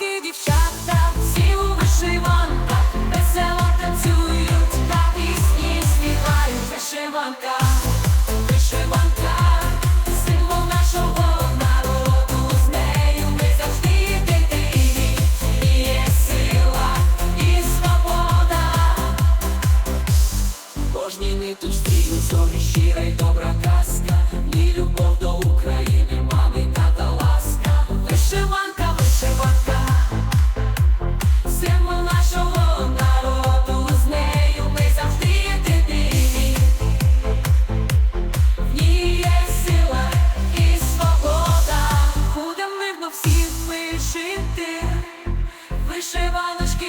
Хлопчики, дівчата, всі у вишиванках весело танцюють, та пісні співають вишиванка, вишиванка, символ нашого народу, з нею ми завжди дитині, є сила і свобода. Кожній ниточці зорі щира й добрака. підпиши ти вишиваночки.